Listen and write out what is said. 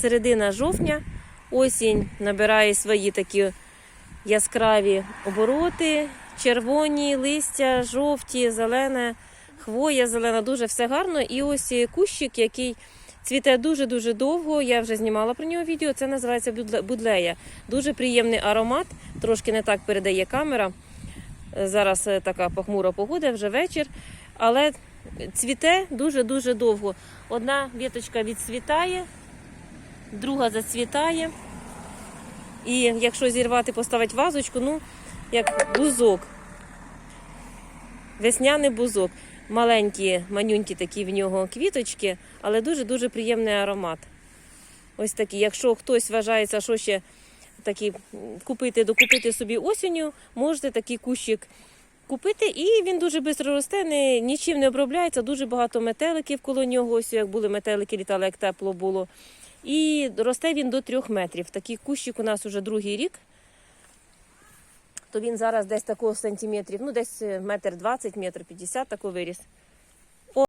середина жовтня. Осінь набирає свої такі яскраві обороти, червоні, листя, жовті, зелене, хвоя зелена, дуже все гарно. І ось кущик, який цвіте дуже-дуже довго. Я вже знімала про нього відео. Це називається будлея. Дуже приємний аромат, трошки не так передає камера. Зараз е, така похмура погода, вже вечір. Але цвіте дуже-дуже довго. Одна віточка відцвітає, друга зацвітає. І якщо зірвати, поставити вазочку, ну, як бузок. Весняний бузок. Маленькі, манюнькі такі в нього квіточки, але дуже-дуже приємний аромат. Ось такі. Якщо хтось вважається, що ще такі купити, докупити собі осінню, можете такий кущик купити, і він дуже швидко росте, не, нічим не обробляється, дуже багато метеликів коло нього. Ось як були метелики, літали, як тепло було. І росте він до трьох метрів. Такий кущик у нас уже другий рік. То він зараз десь такого сантиметрів, ну десь метр двадцять, метр п'ятдесят тако виріс.